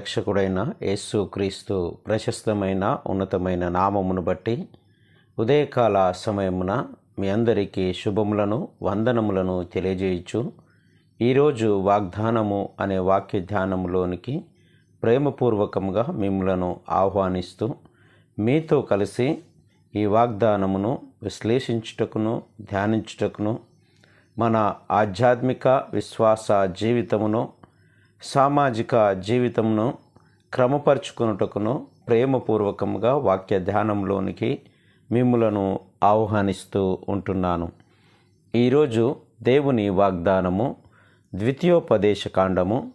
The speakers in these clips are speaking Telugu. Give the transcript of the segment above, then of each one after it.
రక్షకుడైన యేసు క్రీస్తు ప్రశస్తమైన ఉన్నతమైన నామమును బట్టి ఉదయకాల సమయమున మీ అందరికీ శుభములను వందనములను తెలియజేయచ్చు ఈరోజు వాగ్దానము అనే వాక్య ధ్యానములోనికి ప్రేమపూర్వకంగా మిమ్మలను ఆహ్వానిస్తూ మీతో కలిసి ఈ వాగ్దానమును విశ్లేషించుటకును ధ్యానించుటకును మన ఆధ్యాత్మిక విశ్వాస జీవితమును సామాజిక జీవితమును క్రమపరుచుకున్నటకును ప్రేమపూర్వకంగా వాక్య ధ్యానంలోనికి మిమ్ములను ఆహ్వానిస్తూ ఉంటున్నాను. ఈరోజు దేవుని వాగ్దానము ద్వితీయోపదేశ కాండము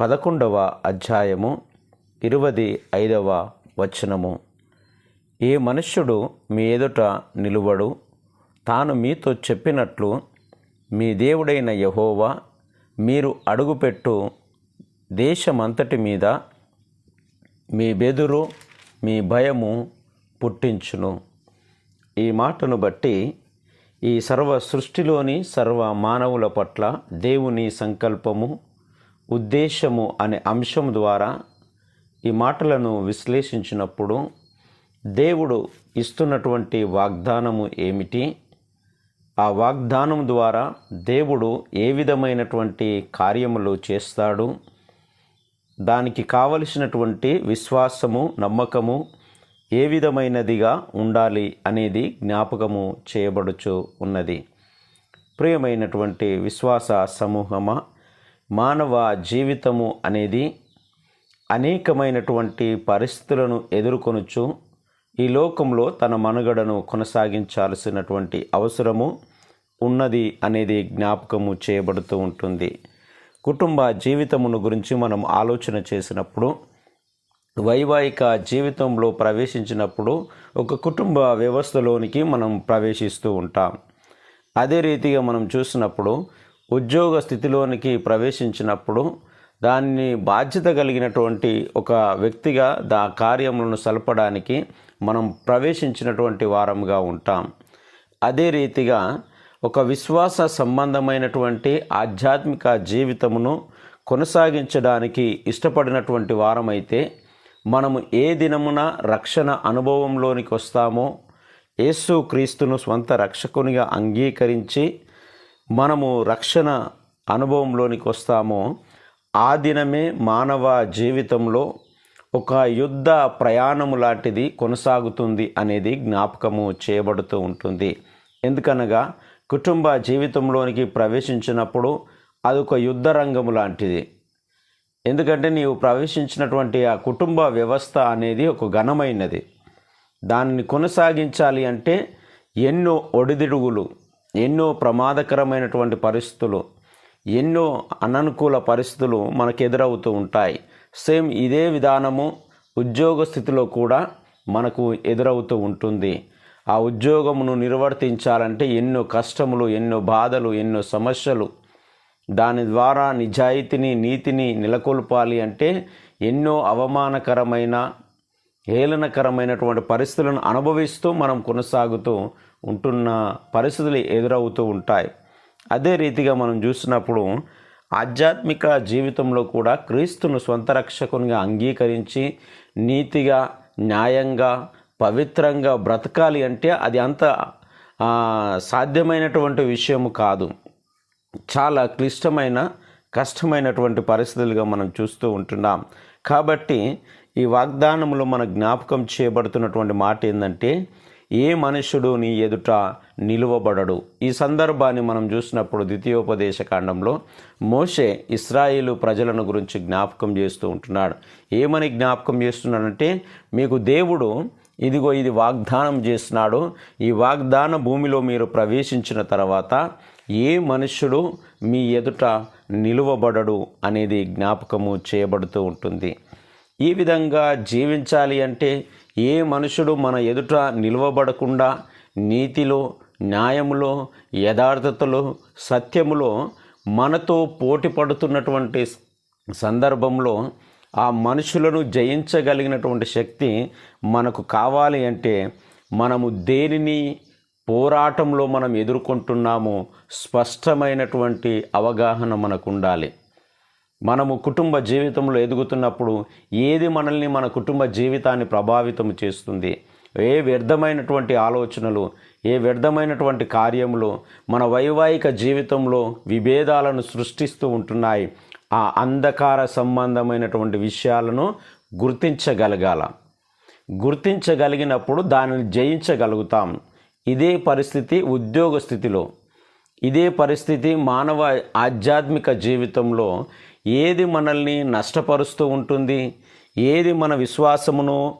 పదకొండవ అధ్యాయము ఇరువది ఐదవ వచనము. ఏ మనుష్యుడు మీ ఎదుట నిలువడు తాను మీతో చెప్పినట్లు మీ దేవుడైన యహోవా మీరు అడుగుపెట్టు దేశమంతటి మీద మీ బెదురు మీ భయము పుట్టించును. ఈ మాటను బట్టి ఈ సర్వ సృష్టిలోని సర్వ మానవుల పట్ల దేవుని సంకల్పము ఉద్దేశము అనే అంశం ద్వారా ఈ మాటలను విశ్లేషించినప్పుడు దేవుడు ఇస్తున్నటువంటి వాగ్దానము ఏమిటి? ఆ వాగ్దానం ద్వారా దేవుడు ఏ విధమైనటువంటి కార్యములు చేస్తాడు? దానికి కావలసినటువంటి విశ్వాసము నమ్మకము ఏ విధమైనదిగా ఉండాలి అనేది జ్ఞాపకము చేయబడుచు ఉన్నది. ప్రియమైనటువంటి విశ్వాస సమూహమా మానవ జీవితము అనేది అనేకమైనటువంటి పరిస్థితులను ఎదుర్కొనుచు ఈ లోకంలో తన మనుగడను కొనసాగించాల్సినటువంటి అవసరము ఉన్నది అనేది జ్ఞాపకము చేయబడుతూ ఉంటుంది. కుటుంబ జీవితమును గురించి మనం ఆలోచన చేసినప్పుడు వైవాహిక జీవితంలో ప్రవేశించినప్పుడు ఒక కుటుంబ వ్యవస్థలోనికి మనం ప్రవేశిస్తూ ఉంటాం. అదే రీతిగా మనం చూసినప్పుడు ఉద్యోగ స్థితిలోనికి ప్రవేశించినప్పుడు దాన్ని బాధ్యత కలిగినటువంటి ఒక వ్యక్తిగా దా కార్యములను సలపడానికి మనం ప్రవేశించినటువంటి వారంగా ఉంటాం. అదే రీతిగా ఒక విశ్వాస సంబంధమైనటువంటి ఆధ్యాత్మిక జీవితమును కొనసాగించడానికి ఇష్టపడినటువంటి వారమైతే మనము ఏ దినమున రక్షణ అనుభవంలోనికి వస్తామో యేసు క్రీస్తును స్వంత రక్షకునిగా అంగీకరించి మనము రక్షణ అనుభవంలోనికి వస్తామో ఆ దినమే మానవ జీవితంలో ఒక యుద్ధ ప్రయాణము లాంటిది కొనసాగుతుంది అనేది జ్ఞాపకము చేయబడుతూ ఉంటుంది. ఎందుకనగా కుటుంబ జీవితంలోనికి ప్రవేశించినప్పుడు అదొక యుద్ధ రంగము లాంటిది. ఎందుకంటే నీవు ప్రవేశించినటువంటి ఆ కుటుంబ వ్యవస్థ అనేది ఒక ఘనమైనది. దానిని కొనసాగించాలి అంటే ఎన్నో ఒడిదిడుగులు ఎన్నో ప్రమాదకరమైనటువంటి పరిస్థితులు ఎన్నో అననుకూల పరిస్థితులు మనకు ఎదురవుతూ ఉంటాయి. సేమ్ ఇదే విధానము ఉద్యోగ స్థితిలో కూడా మనకు ఎదురవుతూ ఉంటుంది. ఆ ఉద్యోగమును నిర్వర్తించాలంటే ఎన్నో కష్టములు ఎన్నో బాధలు ఎన్నో సమస్యలు. దాని ద్వారా నిజాయితీని నీతిని నెలకొల్పాలి అంటే ఎన్నో అవమానకరమైన హేళనకరమైనటువంటి పరిస్థితులను అనుభవిస్తూ మనం కొనసాగుతూ ఉంటున్న పరిస్థితులు ఎదురవుతూ ఉంటాయి. అదే రీతిగా మనం చూసినప్పుడు ఆధ్యాత్మిక జీవితంలో కూడా క్రీస్తును స్వంత రక్షకునిగా అంగీకరించి నీతిగా న్యాయంగా పవిత్రంగా బ్రతకాలి అంటే అది అంత సాధ్యమైనటువంటి విషయము కాదు. చాలా క్లిష్టమైన కష్టమైనటువంటి పరిస్థితులుగా మనం చూస్తూ ఉంటున్నాం. కాబట్టి ఈ వాగ్దానంలో మన జ్ఞాపకం చేయబడుతున్నటువంటి మాట ఏంటంటే ఏ మనుషుడు నీ ఎదుట నిలువబడడు. ఈ సందర్భాన్ని మనం చూసినప్పుడు ద్వితీయోపదేశ కాండంలో మోషే ఇస్రాయేలు ప్రజలను గురించి జ్ఞాపకం చేస్తూ ఉంటున్నాడు. ఏమని జ్ఞాపకం చేస్తున్నాడంటే మీకు దేవుడు ఇదిగో ఇది వాగ్దానం చేస్తున్నాడు. ఈ వాగ్దాన భూమిలో మీరు ప్రవేశించిన తర్వాత ఏ మనుష్యుడు మీ ఎదుట నిలువబడడు అనేది జ్ఞాపకము చేయబడుతూ ఉంటుంది. ఈ విధంగా జీవించాలి అంటే ఏ మనుషుడు మన ఎదుట నిలువబడకుండా నీతిలో న్యాయములో యథార్థతలో సత్యములో మనతో పోటీ పడుతున్నటువంటి సందర్భంలో ఆ మనుషులను జయించగలిగినటువంటి శక్తి మనకు కావాలి అంటే మనము దేనిని పోరాటంలో మనం ఎదుర్కొంటున్నామో స్పష్టమైనటువంటి అవగాహన మనకు ఉండాలి మనము కుటుంబ జీవితంలో ఎదుగుతున్నప్పుడు ఏది మనల్ని మన కుటుంబ జీవితాన్ని ప్రభావితం చేస్తుంది? ఏ వ్యర్థమైనటువంటి ఆలోచనలు ఏ వ్యర్థమైనటువంటి కార్యములు మన వైవాహిక జీవితంలో విభేదాలను సృష్టిస్తూ ఉంటున్నాయి? ఆ అంధకార సంబంధమైనటువంటి విషయాలను గుర్తించగలగాల. గుర్తించగలిగినప్పుడు దానిని జయించగలుగుతాం. ఇదే పరిస్థితి ఉద్యోగ స్థితిలో. ఇదే పరిస్థితి మానవ ఆధ్యాత్మిక జీవితంలో. ఏది మనల్ని నష్టపరుస్తూ ఉంటుంది? ఏది మన విశ్వాసమును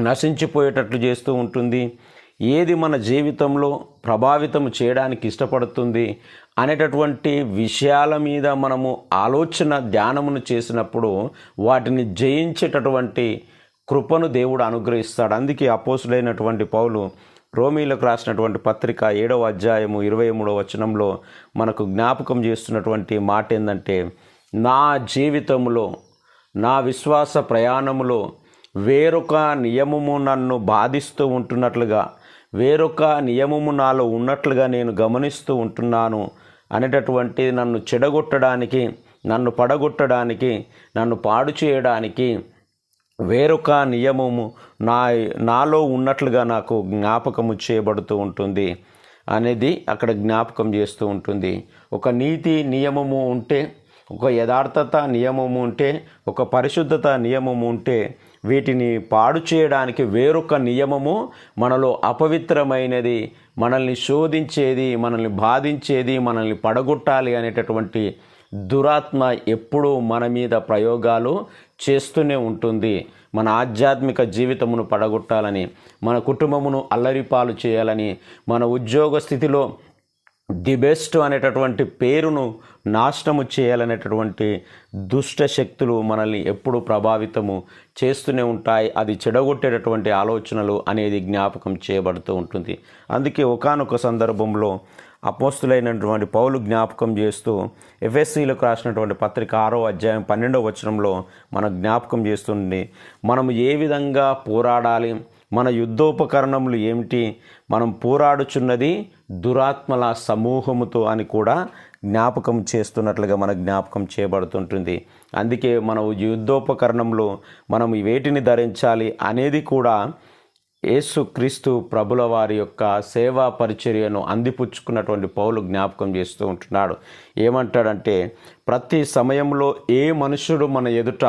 నశించిపోయేటట్లు చేస్తూ ఉంటుంది? ఏది మన జీవితంలో ప్రభావితం చేయడానికి ఇష్టపడుతుంది? అనేటటువంటి విషయాల మీద మనము ఆలోచన ధ్యానమును చేసినప్పుడు వాటిని జయించేటటువంటి కృపను దేవుడు అనుగ్రహిస్తాడు. అందుకే అపోసులైనటువంటి పౌలు రోమీలకు రాసినటువంటి పత్రిక ఏడవ అధ్యాయము ఇరవై మూడవ వచనంలో మనకు జ్ఞాపకం చేస్తున్నటువంటి మాట ఏంటంటే నా జీవితంలో నా విశ్వాస ప్రయాణములో వేరొక నియమము నన్ను బాధిస్తూ ఉంటున్నట్లుగా వేరొక నియమము నాలో ఉన్నట్లుగా నేను గమనిస్తూ ఉంటున్నాను. అనేటటువంటి నన్ను చెడగొట్టడానికి నన్ను పడగొట్టడానికి నన్ను పాడు చేయడానికి వేరొక నియమము నా నాలో ఉన్నట్లుగా నాకు జ్ఞాపకము చేయబడుతూ ఉంటుంది అనేది అక్కడ జ్ఞాపకం చేస్తూ ఉంటుంది. ఒక నీతి నియమము ఉంటే ఒక యథార్థత నియమము ఉంటే ఒక పరిశుద్ధత నియమము ఉంటే వీటిని పాడు చేయడానికి వేరొక నియమము మనలో అపవిత్రమైనది మనల్ని శోధించేది మనల్ని బాధించేది మనల్ని పడగొట్టాలి అనేటటువంటి దురాత్మ ఎప్పుడూ మన మీద ప్రయోగాలు చేస్తూనే ఉంటుంది. మన ఆధ్యాత్మిక జీవితమును పడగొట్టాలని మన కుటుంబమును అల్లరిపాలు చేయాలని మన ఉద్యోగ స్థితిలో ది బెస్ట్ అనేటటువంటి పేరును నాశనము చేయాలనేటటువంటి దుష్ట శక్తులు మనల్ని ఎప్పుడు ప్రభావితము చేస్తూనే ఉంటాయి. అది చెడగొట్టేటటువంటి ఆలోచనలు అనేది జ్ఞాపకం చేయబడుతూ ఉంటుంది. అందుకే ఒకానొక సందర్భంలో అపోస్తులైనటువంటి పౌలు జ్ఞాపకం చేస్తూ ఎఫ్ఎస్సీలకు రాసినటువంటి పత్రిక ఆరో అధ్యాయం పన్నెండవ వచనంలో మనం జ్ఞాపకం చేస్తుంది. మనం ఏ విధంగా పోరాడాలి? మన యుద్ధోపకరణములు ఏమిటి? మనం పోరాడుచున్నది దురాత్మల సమూహముతో అని కూడా జ్ఞాపకం చేస్తున్నట్లుగా మన జ్ఞాపకం చేయబడుతుంటుంది. అందుకే మన యుద్ధోపకరణంలో మనం వేటిని ధరించాలి అనేది కూడా యేసుక్రీస్తు ప్రభుల వారి యొక్క సేవా పరిచర్యను అందిపుచ్చుకున్నటువంటి పౌలు జ్ఞాపకం చేస్తూ ఉంటున్నాడు. ఏమంటాడంటే ప్రతి సమయంలో ఏ మనుషుడు మన ఎదుట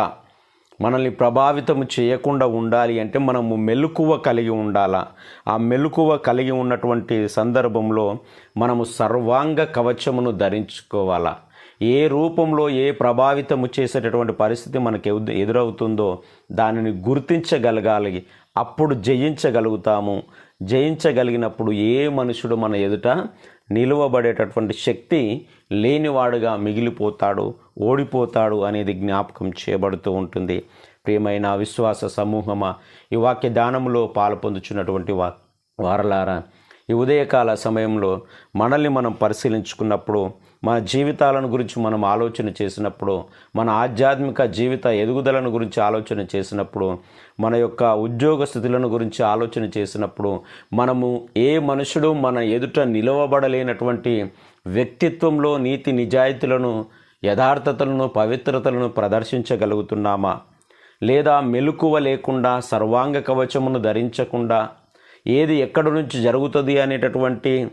మనల్ని ప్రభావితం చేయకుండా ఉండాలి అంటే మనము మెలకువ కలిగి ఉండాలా? ఆ మెలకువ కలిగి ఉన్నటువంటి సందర్భంలో మనము సర్వాంగ కవచమును ధరించుకోవాలా? ఏ రూపంలో ఏ ప్రభావితము చేసేటటువంటి పరిస్థితి మనకు ఎదురవుతుందో దానిని గుర్తించగలగాలి. అప్పుడు జయించగలుగుతాము. జయించగలిగినప్పుడు ఏ మనుషుడు మన ఎదుట నిలువబడేటటువంటి శక్తి లేనివాడుగా మిగిలిపోతాడు ఓడిపోతాడు అనేది జ్ఞాపకం చేయబడుతూ ఉంటుంది. ప్రియమైన విశ్వాస సమూహమా ఈ వాక్య దానంలో పాలు పొందుచున్నటువంటి వా వారలారా ఈ ఉదయకాల సమయంలో మనల్ని మనం పరిశీలించుకున్నప్పుడు మన జీవితాలను గురించి మనం ఆలోచన చేసినప్పుడు మన ఆధ్యాత్మిక జీవిత ఎదుగుదలను గురించి ఆలోచన చేసినప్పుడు మన యొక్క ఉద్యోగ స్థితులను గురించి ఆలోచన చేసినప్పుడు మనము ఏ మనుషుడు మన ఎదుట నిలవబడలేనటువంటి వ్యక్తిత్వంలో నీతి నిజాయితీలను యథార్థతలను పవిత్రతలను ప్రదర్శించగలుగుతున్నామా? లేదా మెలకువ లేకుండా సర్వాంగ కవచమును ధరించకుండా ఏది ఎక్కడి నుంచి జరుగుతుంది అనేటటువంటి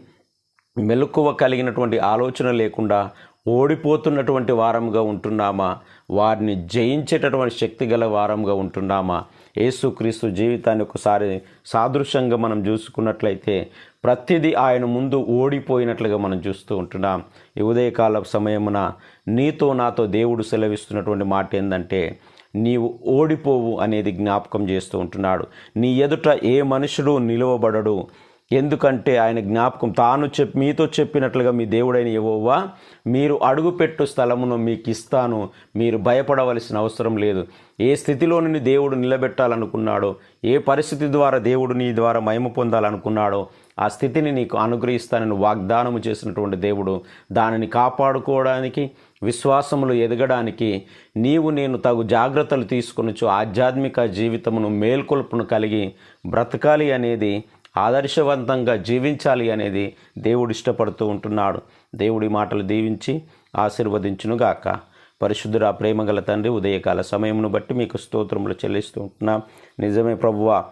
మెలకువ కలిగినటువంటి ఆలోచన లేకుండా ఓడిపోతున్నటువంటి వారంగా ఉంటున్నామా? వారిని జయించేటటువంటి శక్తి గల వారంగా ఉంటున్నామా? యేసుక్రీస్తు జీవితాన్ని ఒకసారి సాదృశ్యంగా మనం చూసుకున్నట్లయితే ప్రతిదీ ఆయన ముందు ఓడిపోయినట్లుగా మనం చూస్తూ ఉంటున్నాం. ఈ ఉదయకాల సమయమున నీతో నాతో దేవుడు సెలవిస్తున్నటువంటి మాట ఏంటంటే నీవు ఓడిపోవు అనేది జ్ఞాపకం చేస్తూ ఉంటున్నాడు. నీ ఎదుట ఏ మనుషుడు నిలువబడడు. ఎందుకంటే ఆయన జ్ఞాపకం తాను చెప్ మీతో చెప్పినట్లుగా మీ దేవుడైన యెహోవా మీరు అడుగుపెట్టు స్థలమును మీకు ఇస్తాను మీరు భయపడవలసిన అవసరం లేదు. ఏ స్థితిలోని దేవుడు నిలబెట్టాలనుకున్నాడో ఏ పరిస్థితి ద్వారా దేవుడు నీ ద్వారా మహిమ పొందాలనుకున్నాడో ఆ స్థితిని నీకు అనుగ్రహిస్తానని వాగ్దానము చేసినటువంటి దేవుడు దానిని కాపాడుకోవడానికి విశ్వాసములు ఎదగడానికి నీవు నేను తగు జాగ్రత్తలు తీసుకొనొచ్చు ఆధ్యాత్మిక జీవితమును మేల్కొల్పును కలిగి బ్రతకాలి అనేది ఆదర్శవంతంగా జీవించాలి అనేది దేవుడు ఇష్టపడుతూ ఉంటున్నాడు. దేవుడి మాటలు దీవించి ఆశీర్వదించునుగాక. పరిశుద్ధుర ప్రేమగల తండ్రి ఉదయకాల సమయమును బట్టి మీకు స్తోత్రములు చెల్లిస్తూ ఉంటున్నాం. నిజమే ప్రభువా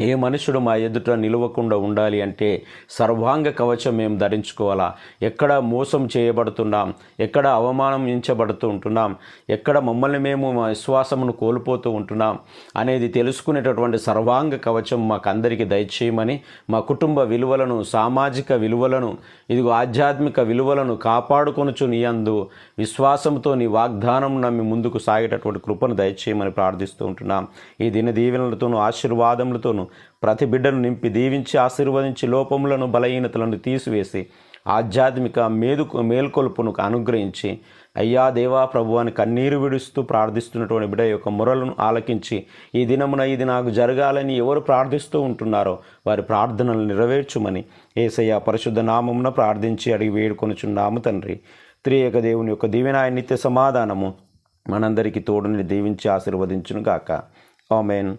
ఏ మనుషుడు మా ఎదుట నిలవకుండా ఉండాలి అంటే సర్వాంగ కవచం మేము ధరించుకోవాలా? ఎక్కడ మోసం చేయబడుతున్నాం? ఎక్కడ అవమానించబడుతూ ఉంటున్నాం? ఎక్కడ మమ్మల్ని మేము మా విశ్వాసమును కోల్పోతూ ఉంటున్నాం? అనేది తెలుసుకునేటటువంటి సర్వాంగ కవచం మాకందరికీ దయచేయమని మా కుటుంబ విలువలను సామాజిక విలువలను ఇదిగో ఆధ్యాత్మిక విలువలను కాపాడుకొనుచు నీ అందు విశ్వాసంతో నీ వాగ్దానం నమ్మి ముందుకు సాగేటటువంటి కృపను దయచేయమని ప్రార్థిస్తూ ఉంటున్నాం. ఈ దిన దీవెనలతోనూ ఆశీర్వాదములతోనూ ప్రతి బిడ్డను నింపి దీవించి ఆశీర్వదించి లోపములను బలహీనతలను తీసివేసి ఆధ్యాత్మిక మేలుకు మేల్కొల్పును అనుగ్రహించి అయ్యా దేవా ప్రభు అని కన్నీరు విడుస్తూ ప్రార్థిస్తున్నటువంటి బిడ్డ యొక్క మురలను ఆలకించి ఈ దినమున ఇది నాకు జరగాలని ఎవరు ప్రార్థిస్తూ ఉంటున్నారో వారి ప్రార్థనలు నెరవేర్చుమని ఏసయ్య పరిశుద్ధ నామమున ప్రార్థించి అడిగి వేడుకొనుచున్నాము తండ్రి. త్రియేక దేవుని యొక్క దీవెనాయ నిత్య సమాధానము మనందరికీ తోడుని దీవించి ఆశీర్వదించును గాక ఆమెన్.